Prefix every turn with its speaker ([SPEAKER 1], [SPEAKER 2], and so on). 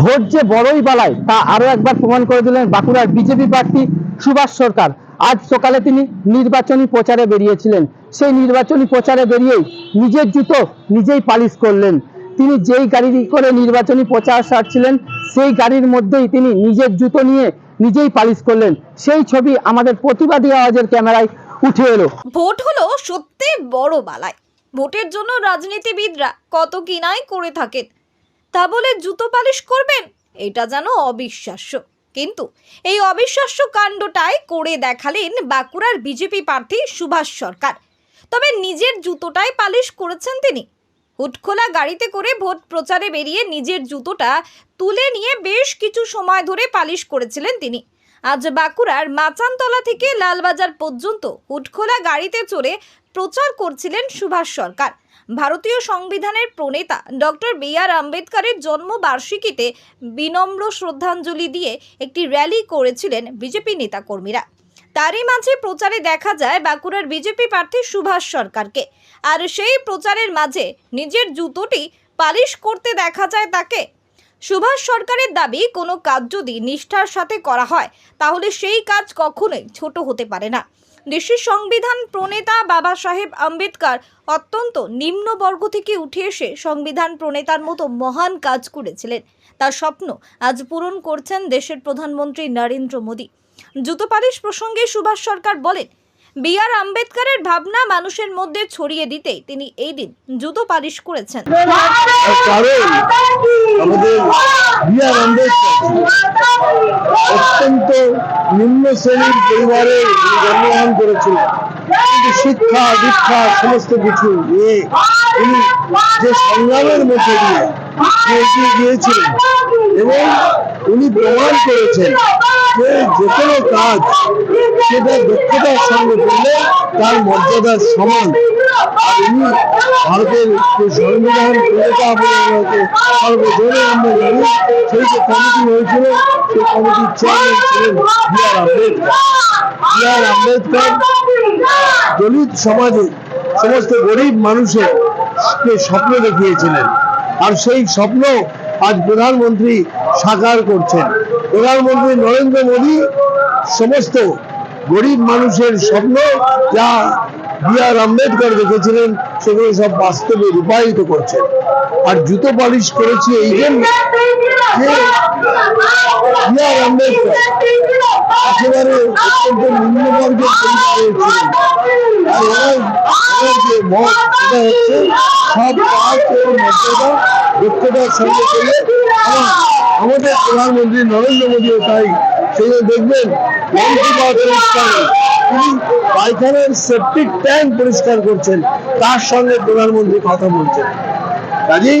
[SPEAKER 1] Vote যে বড়ই বালায় তা আরও একবার প্রমাণ করে দিলেন বাঁকুড়ার বিজেপি প্রার্থী সুভাষ সরকার। আজ সকালে তিনি নির্বাচনী প্রচারে বেরিয়েছিলেন। সেই নির্বাচনী প্রচারে বেরিয়েই নিজের জুতো নিজেই পালিশ করলেন। তিনি যেই গাড়ি করে নির্বাচনী প্রচার সারছিলেন, সেই গাড়ির মধ্যেই তিনি নিজের জুতো নিয়ে নিজেই পালিশ করলেন। সেই ছবি আমাদের প্রতিবাদী আওয়াজের ক্যামেরায় উঠে এলো।
[SPEAKER 2] ভোট হলো সত্যি বড় বালাই। ভোটের জন্য রাজনীতিবিদরা কত কিনাই করে থাকেন। তা বলে জুতো পালিশ করবেন? এটা যেন অবিশ্বাস্য। কিন্তু এই অবিশ্বাস্য কাণ্ডটাই করে দেখালেন বাঁকুড়ার বিজেপি প্রার্থী সুভাষ সরকার। তবে নিজের জুতোটাই পালিশ করেছেন তিনি। হুটখোলা গাড়িতে করে ভোট প্রচারে বেরিয়ে নিজের জুতোটা তুলে নিয়ে বেশ কিছু সময় ধরে পালিশ করেছিলেন তিনি। আজ বাঁকুড়ার মাচানতলা থেকে লালবাজার পর্যন্ত হুটখোলা গাড়িতে চড়ে প্রচার করছিলেন সুভাষ সরকার। ভারতীয় সংবিধানের প্রণেতা ডক্টর বি আর আম্বেদকরের জন্মবার্ষিকীতে বিনম্র শ্রদ্ধাঞ্জলি দিয়ে একটি র্যালি করেছিলেন বিজেপি নেতাকর্মীরা। তারই মাঝে প্রচারে দেখা যায় বাঁকুড়ার বিজেপি প্রার্থী সুভাষ সরকারকে। আর সেই প্রচারের মাঝে নিজের জুতোটি পালিশ করতে দেখা যায় তাকে। সুভাষ সরকারের দাবি, কোনো কাজ যদি নিষ্ঠার সাথে করা হয়, তাহলে সেই কাজ কখনোই ছোট হতে পারে না। দেশের সংবিধান প্রণেতা বাবা সাহেব আম্বেদকর অত্যন্ত নিম্নবর্গ থেকে উঠে এসে সংবিধান প্রণেতার মতো মহান কাজ করেছিলেন। তার স্বপ্ন আজ পূরণ করছেন দেশের প্রধানমন্ত্রী নরেন্দ্র মোদী। জুতো পালিশ প্রসঙ্গে সুভাষ সরকার বলেন বি আর আম্বেদকরের ভাবনা মানুষের মধ্যে ছড়িয়ে দিতেই তিনি এই দিন জুতো পালিশ করেছেন।
[SPEAKER 3] অত্যন্ত নিম্ন শ্রেণির পরিবারে জন্মগ্রহণ করেছিলেন। শিক্ষা, দীক্ষা, সমস্ত কিছু যে সংগ্রামের মধ্যে দিয়ে এগিয়ে গিয়েছিলেন এবং উনি প্রমাণ করেছেন যে যে কোনো কাজ সেটা দক্ষতার সঙ্গে করলে তার মর্যাদার সমান। ভারতের যে সংবিধান প্রণেতা সর্বজনে আমরা জানি, সেই যে কমিটি হয়েছিল, সেই কমিটির চেয়ারম্যান ছিলেন B R Ambedkar. B R Ambedkar Dalit সমাজে সমস্ত গরিব মানুষের স্বপ্ন দেখিয়েছিলেন। আর সেই স্বপ্ন আজ প্রধানমন্ত্রী সাকার করছেন। প্রধানমন্ত্রী নরেন্দ্র মোদী সমস্ত গরিব মানুষের স্বপ্ন যা বি আর আম্বেদকর দেখেছিলেন, সেগুলো সব বাস্তবে রূপায়িত করছেন। আর জুতো পালিশ করেছি এই জন্য বি আর আম্বেদকর, একেবারে অত্যন্ত নিম্নবর্গের পরিবারে ছিলেন হচ্ছে সব কাজ ও মর্যাদা, দক্ষতার সঙ্গে আমাদের প্রধানমন্ত্রী নরেন্দ্র মোদীও তাই সেই দেখবেন তিনি পায়খানার সেপটিক ট্যাঙ্ক পরিষ্কার করছেন। তার সঙ্গে প্রধানমন্ত্রী কথা বলছেন। কাজেই